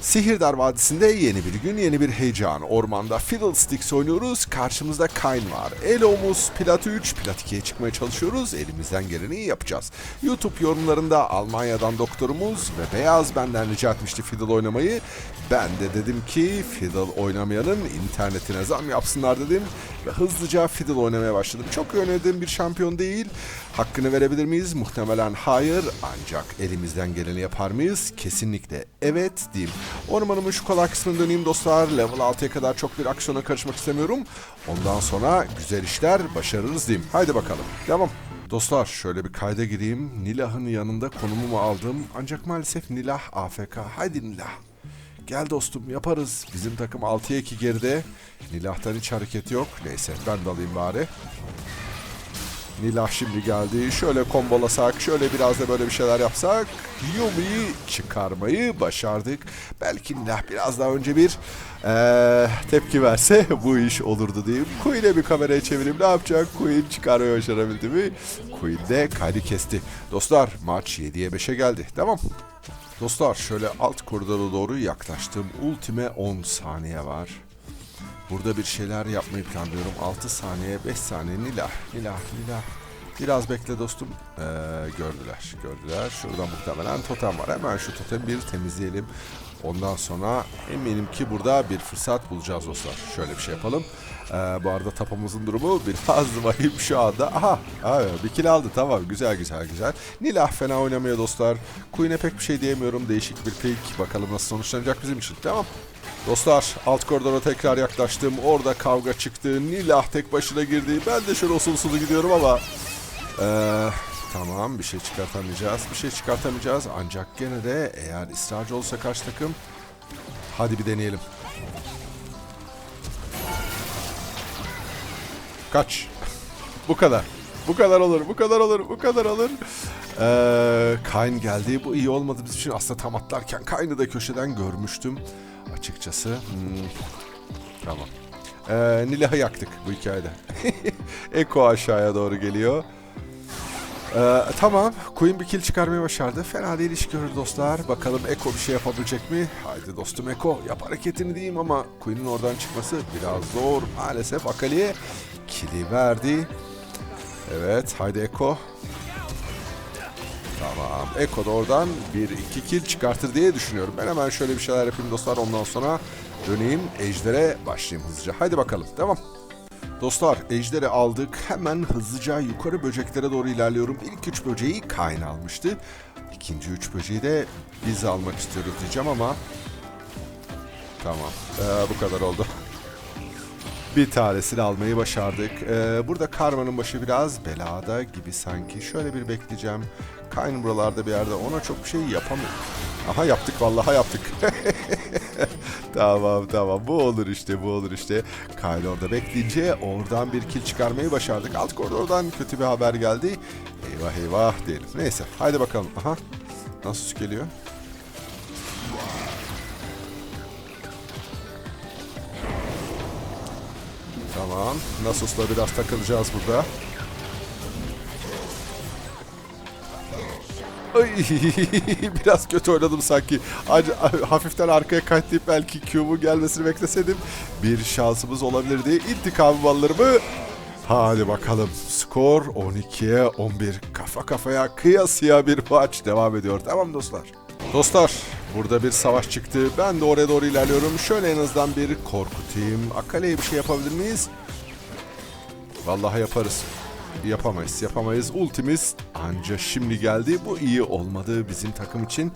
Sihirdar Vadisi'nde yeni bir gün, yeni bir heyecan. Ormanda Fiddlesticks oynuyoruz. Karşımızda Kayn var. Elomuz Plat 3, Plat 2'ye çıkmaya çalışıyoruz. Elimizden geleni yapacağız. YouTube yorumlarında Almanya'dan doktorumuz ve Beyaz benden rica etmişti Fiddle oynamayı. Ben de dedim ki Fiddle oynamayanın internetine zam yapsınlar dedim. Ve hızlıca Fiddle oynamaya başladım. Çok oynadığım bir şampiyon değil. Hakkını verebilir miyiz? Muhtemelen hayır. Ancak elimizden geleni yapar mıyız? Kesinlikle evet diyeyim. Ormanımın şu kolay kısmına döneyim dostlar. Level 6'ya kadar çok bir aksiyona karışmak istemiyorum. Ondan sonra güzel işler başarırız diyeyim. Haydi bakalım. Devam. Dostlar şöyle bir kayda gireyim. Nilah'ın yanında konumumu aldım. Ancak maalesef Nilah AFK. Haydi Nilah. Gel dostum yaparız. Bizim takım 6'ya 2 geride. Nilah'tan hiç hareket yok. Neyse ben de alayım bari. Nilah şimdi geldi. Şöyle kombolasak, şöyle biraz da böyle bir şeyler yapsak Yumi'yi çıkarmayı başardık. Belki Nilah biraz daha önce bir eee, tepki verse bu iş olurdu diyeyim. Queen'e bir kameraya çevireyim. Ne yapacak? Queen çıkarmayı başarabildi mi? Queen de kaydı kesti. Dostlar maç 7'ye 5'e geldi. Tamam. Dostlar şöyle alt koridora doğru yaklaştım. Ultime 10 saniye var. Burada bir şeyler yapmayı planlıyorum. 6 saniye, 5 saniye. Nilah, Nilah, Nilah. Biraz bekle dostum. Ee, gördüler, gördüler. Şurada muhtemelen totem var. Hemen şu totemi bir temizleyelim. Ondan sonra eminim ki burada bir fırsat bulacağız dostlar. Şöyle bir şey yapalım. Ee, bu arada tapamızın durumu biraz vahim şu anda. Aha, aha bir kill aldı. Tamam, güzel güzel güzel. Nilah fena oynamıyor dostlar. Queen'e pek bir şey diyemiyorum. Değişik bir pick. Bakalım nasıl sonuçlanacak bizim için. Tamam. Dostlar alt koridora tekrar yaklaştım. Orada kavga çıktı. Nilah tek başına girdi. Ben de şöyle usul usulu gidiyorum ama... Eee... Tamam bir şey çıkartamayacağız. Bir şey çıkartamayacağız. Ancak gene de eğer ısrarcı olsa karşı takım... Hadi bir deneyelim. Kaç. bu kadar. Bu kadar olur, bu kadar olur, bu kadar olur. Ee, Kayn geldi. Bu iyi olmadı bizim için. Aslında tam atlarken Kayn'ı da köşeden görmüştüm. Açıkçası. Hmm, Tamam. Ee, Nilah'ı yaktık bu hikayede. Eko aşağıya doğru geliyor. Ee, tamam. Queen bir kill çıkarmayı başardı. Fena değil iş görür dostlar. Bakalım Eko bir şey yapabilecek mi? Haydi dostum Eko yap hareketini diyeyim ama Queen'in oradan çıkması biraz zor. Maalesef Akali'ye kill'i verdi. Evet haydi Eko. Tamam. Eko da oradan bir iki kill çıkartır diye düşünüyorum. Ben hemen şöyle bir şeyler yapayım dostlar. Ondan sonra döneyim. Ejder'e başlayayım hızlıca. Haydi bakalım. Devam. Dostlar ejderi aldık. Hemen hızlıca yukarı böceklere doğru ilerliyorum. İlk üç böceği Kayn almıştı. İkinci üç böceği de biz almak istiyoruz diyeceğim ama... Tamam. Ee, bu kadar oldu. Bir tanesini almayı başardık. Ee, burada Karma'nın başı biraz belada gibi sanki. Şöyle bir bekleyeceğim. Kayn buralarda bir yerde. Ona çok bir şey yapamıyorum. Aha yaptık vallahi yaptık. tamam tamam bu olur işte bu olur işte. Kayn orada bekleyince oradan bir kill çıkarmayı başardık. Alt koridordan kötü bir haber geldi. Eyvah eyvah diyelim. Neyse haydi bakalım. Aha nasıl geliyor? Tamam. Nasus'la biraz takılacağız burada. biraz kötü oynadım sanki. Hafiften arkaya kayıtlayıp belki Q'mun gelmesini bekleseydim bir şansımız olabilirdi. İntikam ballarımı Hadi bakalım. Skor 12'ye 11. Kafa kafaya kıyasıya bir maç devam ediyor. Tamam dostlar. Dostlar burada bir savaş çıktı. Ben de oraya doğru ilerliyorum. Şöyle en azından bir korkutayım. Akale'ye bir şey yapabilir miyiz? Vallahi yaparız. Yapamayız, yapamayız. Ultimiz anca şimdi geldi. Bu iyi olmadı bizim takım için.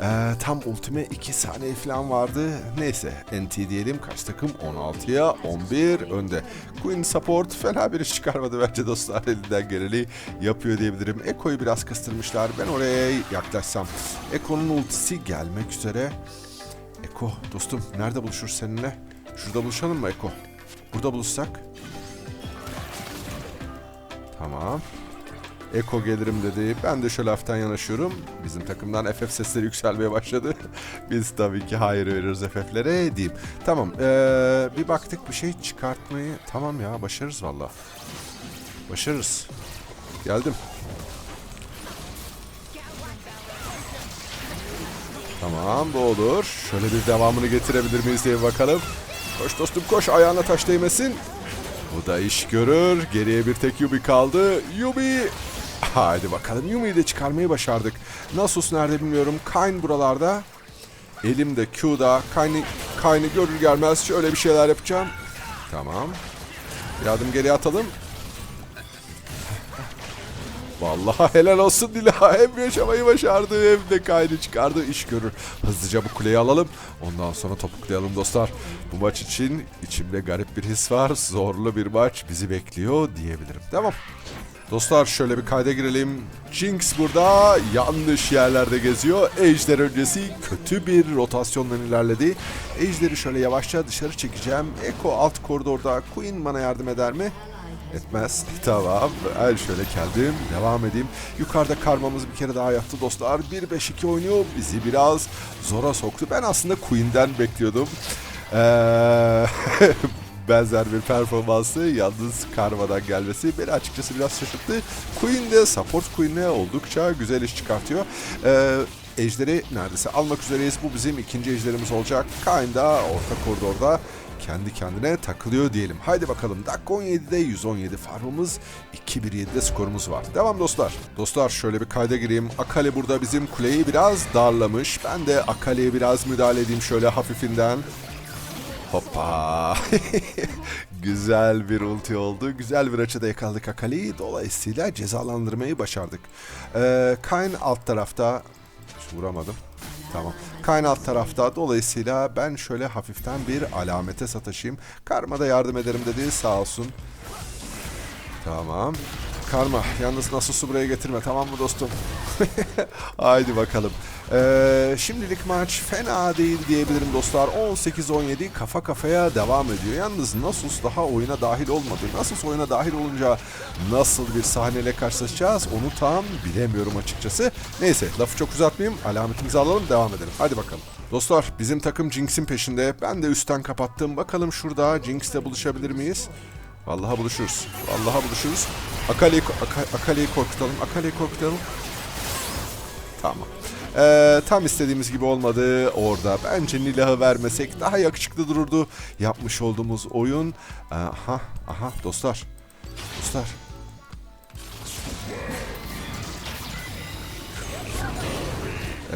Ee, tam ultime 2 saniye falan vardı. Neyse, NT diyelim. Kaç takım? 16'ya 11 önde. Queen support fena bir iş çıkarmadı bence dostlar. Elinden geleni yapıyor diyebilirim. Eko'yu biraz kıstırmışlar. Ben oraya yaklaşsam. Eko'nun ultisi gelmek üzere. Eko dostum nerede buluşuruz seninle? Şurada buluşalım mı Eko? Burada buluşsak? Tamam. Eko gelirim dedi. Ben de şöyle hafiften yanaşıyorum. Bizim takımdan FF sesleri yükselmeye başladı. Biz tabii ki hayır veriyoruz FF'lere diyeyim. Tamam. Ee, bir baktık bir şey çıkartmayı. Tamam ya başarırız valla. Başarırız. Geldim. Tamam bu olur. Şöyle bir devamını getirebilir miyiz diye bakalım. Koş dostum koş ayağına taş değmesin. Bu da iş görür. Geriye bir tek Yubi kaldı. Yubi. Haydi bakalım Yumi'yi de çıkarmayı başardık. Nasus nerede bilmiyorum. Kayn buralarda. Elimde Q'da. Kayn'ı Kayn'ı görür gelmez şöyle bir şeyler yapacağım. Tamam. Bir adım geri atalım. Vallahi helal olsun Dila. Hem yaşamayı başardı hem de kaydı çıkardı. iş görür. Hızlıca bu kuleyi alalım. Ondan sonra topuklayalım dostlar. Bu maç için içimde garip bir his var. Zorlu bir maç bizi bekliyor diyebilirim. Tamam. Dostlar şöyle bir kayda girelim. Jinx burada yanlış yerlerde geziyor. Ejder öncesi kötü bir rotasyondan ilerledi. Ejder'i şöyle yavaşça dışarı çekeceğim. Echo alt koridorda. Queen bana yardım eder mi? Etmez. Tamam. Ben şöyle geldim. Devam edeyim. Yukarıda karmamız bir kere daha yattı dostlar. 1-5-2 oynuyor. Bizi biraz zora soktu. Ben aslında Queen'den bekliyordum. Ee, benzer bir performansı yalnız karmadan gelmesi beni açıkçası biraz şaşırttı. Queen de support Queen'le oldukça güzel iş çıkartıyor. Ee, Ejderi neredeyse almak üzereyiz. Bu bizim ikinci ejderimiz olacak. Kain da orta koridorda kendi kendine takılıyor diyelim. Haydi bakalım dakika 17'de 117 farmımız 2-1-7'de skorumuz var. Devam dostlar. Dostlar şöyle bir kayda gireyim. Akali burada bizim kuleyi biraz darlamış. Ben de Akali'ye biraz müdahale edeyim şöyle hafifinden. Hoppa. Güzel bir ulti oldu. Güzel bir açıda yakaladık Akali'yi. Dolayısıyla cezalandırmayı başardık. Ee, Kayn alt tarafta. Hiç vuramadım. Tamam. Kayn alt tarafta. Dolayısıyla ben şöyle hafiften bir alamete sataşayım. Karma da yardım ederim dedi. Sağ olsun. Tamam. Karma yalnız Nasus'u buraya getirme tamam mı dostum? Haydi bakalım. Ee, şimdilik maç fena değil diyebilirim dostlar. 18-17 kafa kafaya devam ediyor. Yalnız Nasus daha oyuna dahil olmadı. Nasus oyuna dahil olunca nasıl bir sahneyle karşılaşacağız onu tam bilemiyorum açıkçası. Neyse lafı çok uzatmayayım. Alametimizi alalım devam edelim. Hadi bakalım. Dostlar bizim takım Jinx'in peşinde. Ben de üstten kapattım. Bakalım şurada Jinx'le buluşabilir miyiz? Vallahi buluşuruz. Vallahi buluşuruz. Akali'yi Aka- Akali'yi korkutalım. Akali'yi korkutalım. Tamam. Ee, tam istediğimiz gibi olmadı orada. Bence Nilah'ı vermesek daha yakışıklı dururdu. Yapmış olduğumuz oyun. Aha, aha dostlar. Dostlar.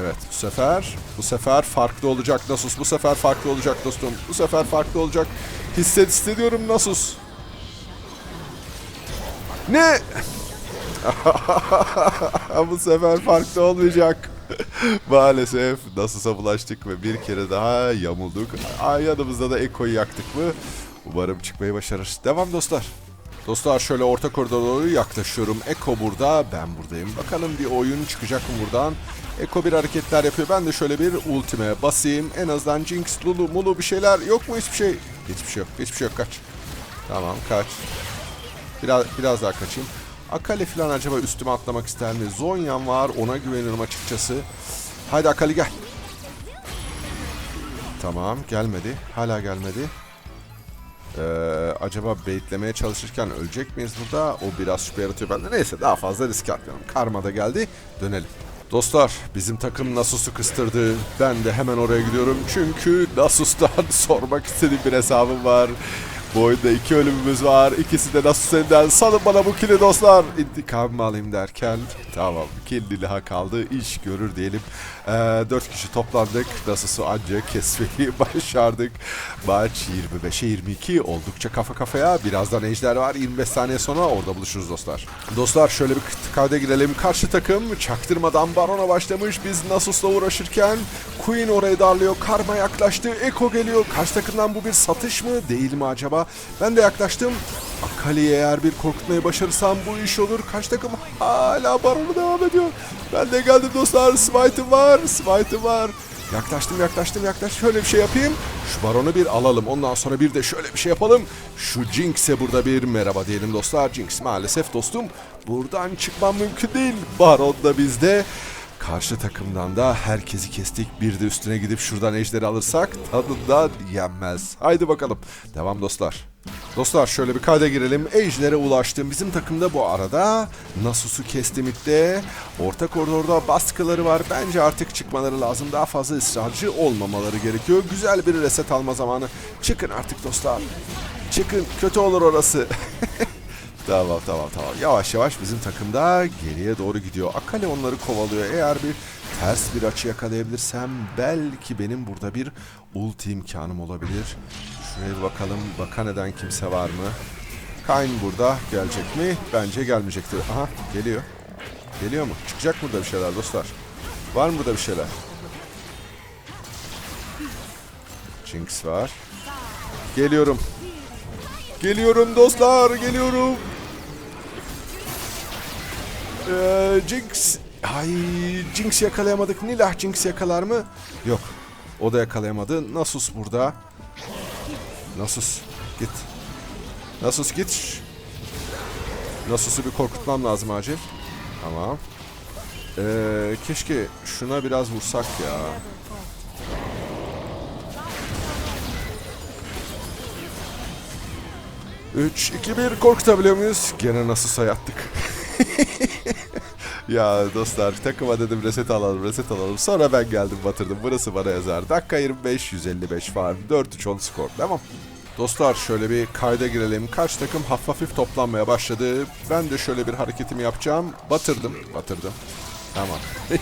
Evet bu sefer bu sefer farklı olacak Nasus. Bu sefer farklı olacak dostum. Bu sefer farklı olacak. Hisset hissediyorum Nasus. Ne? Bu sefer farklı olmayacak. Maalesef Nasus'a bulaştık ve bir kere daha yamulduk. Aa, yanımızda da Eko'yu yaktık mı? Umarım çıkmayı başarır. Devam dostlar. Dostlar şöyle orta koridora doğru yaklaşıyorum. Eko burada, ben buradayım. Bakalım bir oyun çıkacak mı buradan? Eko bir hareketler yapıyor. Ben de şöyle bir ultime basayım. En azından Jinx, Lulu, Mulu bir şeyler yok mu hiçbir şey? Hiçbir şey yok. Hiçbir şey yok. Kaç. Tamam kaç. Biraz, biraz daha kaçayım. Akali falan acaba üstüme atlamak ister mi? Zonyan var ona güvenirim açıkçası. Haydi Akali gel. Tamam gelmedi. Hala gelmedi. Ee, acaba baitlemeye çalışırken ölecek miyiz burada? O biraz şüphe yaratıyor bende. Neyse daha fazla risk atmayalım. Karma da geldi. Dönelim. Dostlar bizim takım Nasus'u kıstırdı. Ben de hemen oraya gidiyorum. Çünkü Nasus'tan sormak istediğim bir hesabım var. Bu oyunda iki ölümümüz var. İkisi de Nasus elinden. Salın bana bu kili dostlar. İntikamımı alayım derken tamam kill Lilaha kaldı. İş görür diyelim. Ee, dört kişi toplandık. Nasus'u ancak kesmeyi başardık. Maç 25'e 22 oldukça kafa kafaya. Birazdan Ejder var. 25 saniye sonra orada buluşuruz dostlar. Dostlar şöyle bir kayda girelim. Karşı takım çaktırmadan Baron'a başlamış. Biz Nasus'la uğraşırken Queen oraya darlıyor. Karma yaklaştı. Eko geliyor. Karşı takımdan bu bir satış mı? Değil mi acaba? Ben de yaklaştım. Akali'yi eğer bir korkutmayı başarırsam bu iş olur. Karşı takım hala Baron'u devam ediyor. Ben de geldim dostlar. Smite'ım var. Smite'ım var. Yaklaştım yaklaştım yaklaştım. Şöyle bir şey yapayım. Şu baronu bir alalım. Ondan sonra bir de şöyle bir şey yapalım. Şu Jinx'e burada bir merhaba diyelim dostlar. Jinx maalesef dostum buradan çıkmam mümkün değil. Baron da bizde. Karşı takımdan da herkesi kestik. Bir de üstüne gidip şuradan ejderi alırsak tadından yenmez. Haydi bakalım. Devam dostlar. Dostlar şöyle bir kayda girelim. Ejder'e ulaştım. Bizim takımda bu arada Nasus'u kesti midde. Orta koridorda baskıları var. Bence artık çıkmaları lazım. Daha fazla ısrarcı olmamaları gerekiyor. Güzel bir reset alma zamanı. Çıkın artık dostlar. Çıkın. Kötü olur orası. tamam tamam tamam. Yavaş yavaş bizim takımda geriye doğru gidiyor. Akale onları kovalıyor. Eğer bir ters bir açı yakalayabilirsem belki benim burada bir ulti imkanım olabilir. Şuraya bakalım. Bakan eden kimse var mı? Kayn burada. Gelecek mi? Bence gelmeyecektir. Aha geliyor. Geliyor mu? Çıkacak burada bir şeyler dostlar. Var mı burada bir şeyler? Jinx var. Geliyorum. Geliyorum dostlar. Geliyorum. Ee, Jinx. Ay Jinx yakalayamadık. Nilah Jinx yakalar mı? Yok. O da yakalayamadı. Nasus burada. Nasus git. Nasus git. Nasus'u bir korkutmam lazım acil. Tamam. Ee, keşke şuna biraz vursak ya. Üç, iki, bir korkutabiliyor muyuz? Gene Nasus'a yattık. ya dostlar takıma dedim reset alalım reset alalım. Sonra ben geldim batırdım. Burası bana yazar. Dakika 25 155 farm. 4-3-10 skor. Tamam. Dostlar şöyle bir kayda girelim. Kaç takım hafif hafif toplanmaya başladı. Ben de şöyle bir hareketimi yapacağım. Batırdım. Batırdım. Tamam.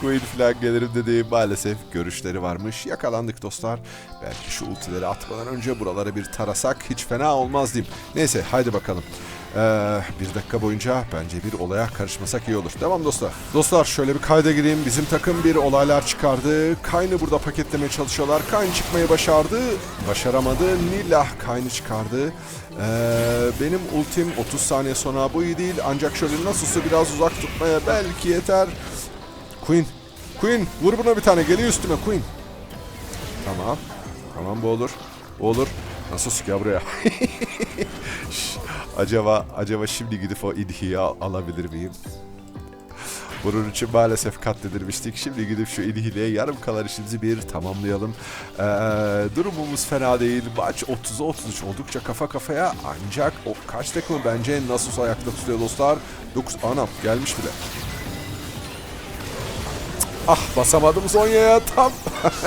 Queen falan gelirim dediği maalesef görüşleri varmış. Yakalandık dostlar. Belki şu ultileri atmadan önce buralara bir tarasak hiç fena olmaz diyeyim. Neyse haydi bakalım. Ee, bir dakika boyunca bence bir olaya karışmasak iyi olur. Tamam dostlar. Dostlar şöyle bir kayda gireyim. Bizim takım bir olaylar çıkardı. Kayn'ı burada paketlemeye çalışıyorlar. Kayn çıkmayı başardı. Başaramadı. Nilah Kayn'ı çıkardı. Ee, benim ultim 30 saniye sonra bu iyi değil. Ancak şöyle nasılsa biraz uzak tutmaya belki yeter. Queen. Queen vur buna bir tane. Geliyor üstüme Queen. Tamam. Tamam bu olur. Bu olur. Nasıl gel buraya. Acaba acaba şimdi gidip o inhiyi al- alabilir miyim? Bunun için maalesef katledilmiştik. Şimdi gidip şu inhiyle yarım kalan işimizi bir tamamlayalım. Ee, durumumuz fena değil. Maç 30'a 33 oldukça kafa kafaya ancak o kaç takımı bence nasıl ayakta tutuyor dostlar. 9 anam gelmiş bile. Ah basamadım Zonya'ya tam.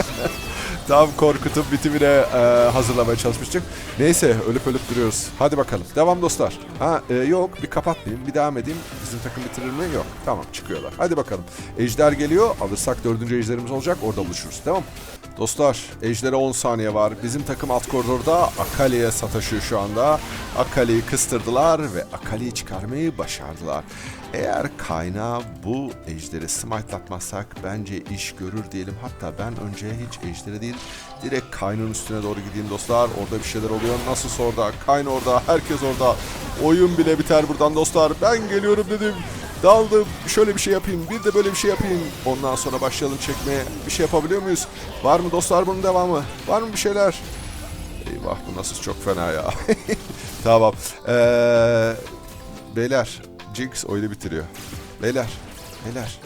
tam korkutup bitimine e, hazırlamaya çalışmıştık. Neyse ölüp ölüp duruyoruz. Hadi bakalım. Devam dostlar. Ha e, yok bir kapatmayayım bir devam edeyim. Bizim takım bitirir mi? Yok. Tamam çıkıyorlar. Hadi bakalım. Ejder geliyor. Alırsak dördüncü ejderimiz olacak. Orada buluşuruz. Tamam Dostlar Ejder'e 10 saniye var. Bizim takım alt koridorda Akali'ye sataşıyor şu anda. Akali'yi kıstırdılar ve Akali'yi çıkarmayı başardılar. Eğer kaynağı bu ejderi smite'latmazsak bence iş görür diyelim. Hatta ben önce hiç ejderi değil direkt kaynın üstüne doğru gideyim dostlar. Orada bir şeyler oluyor. Nasıl orada? Kayn orada. Herkes orada. Oyun bile biter buradan dostlar. Ben geliyorum dedim. Daldım. Şöyle bir şey yapayım. Bir de böyle bir şey yapayım. Ondan sonra başlayalım çekmeye. Bir şey yapabiliyor muyuz? Var mı dostlar bunun devamı? Var mı bir şeyler? Eyvah bu nasıl çok fena ya. tamam. Ee, beyler Jinx oyunu bitiriyor. Beyler, beyler.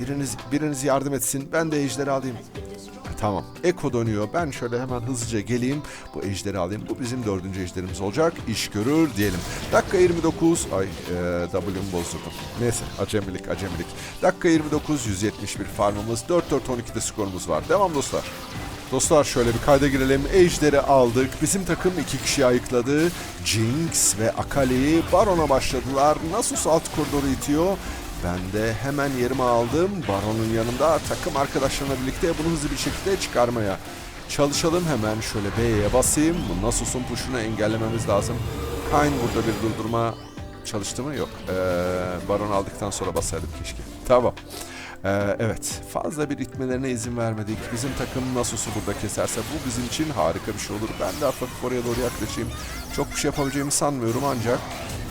Biriniz biriniz yardım etsin. Ben de ejderi alayım. Tamam. Eko dönüyor. Ben şöyle hemen hızlıca geleyim. Bu ejderi alayım. Bu bizim dördüncü ejderimiz olacak. İş görür diyelim. Dakika 29. Ay e, W'mu bozdurdum. Neyse acemilik acemilik. Dakika 29. 171 farmımız. 4-4-12'de skorumuz var. Devam dostlar. Dostlar şöyle bir kayda girelim. Ejder'i aldık. Bizim takım iki kişi ayıkladı. Jinx ve Akali'yi Baron'a başladılar. Nasus alt koridoru itiyor. Ben de hemen yerimi aldım. Baron'un yanında takım arkadaşlarımla birlikte bunu hızlı bir şekilde çıkarmaya çalışalım. Hemen şöyle B'ye basayım. Nasus'un push'unu engellememiz lazım. Kayn burada bir durdurma çalıştı mı? Yok. Ee, Baron aldıktan sonra basaydım keşke. Tamam. Ee, evet fazla bir itmelerine izin vermedik. Bizim takım Nasus'u burada keserse bu bizim için harika bir şey olur. Ben de hafif oraya doğru yaklaşayım. Çok bir şey yapabileceğimi sanmıyorum ancak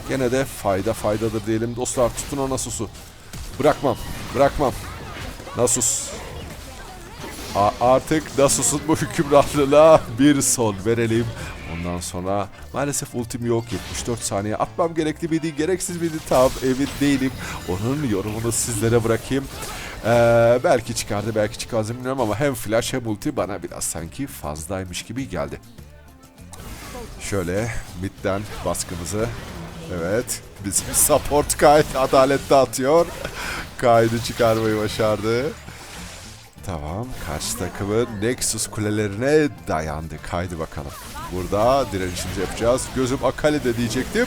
gene de fayda faydadır diyelim. Dostlar tutun o Nasus'u. Bırakmam, bırakmam. Nasus. A- artık Nasus'un bu hükümranlığına bir son verelim. Ondan sonra maalesef ultim yok 74 saniye atmam gerekli miydi gereksiz miydi tam emin değilim. Onun yorumunu sizlere bırakayım. Ee, belki çıkardı belki çıkmaz bilmiyorum ama hem flash hem ulti bana biraz sanki fazlaymış gibi geldi. Şöyle midden baskımızı. Evet. Bizim support Kaid adalette atıyor. Kaid'i çıkarmayı başardı. Tamam. Karşı takımın Nexus kulelerine dayandık. Haydi bakalım. Burada direnişimizi yapacağız. Gözüm Akali'de diyecektim.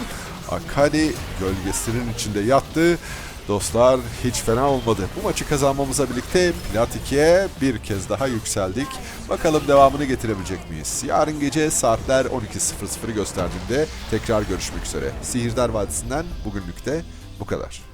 Akali gölgesinin içinde yattı. Dostlar hiç fena olmadı. Bu maçı kazanmamıza birlikte Plat 2'ye bir kez daha yükseldik. Bakalım devamını getirebilecek miyiz? Yarın gece saatler 12.00'ı gösterdiğinde tekrar görüşmek üzere. Sihirdar Vadisi'nden bugünlük de bu kadar.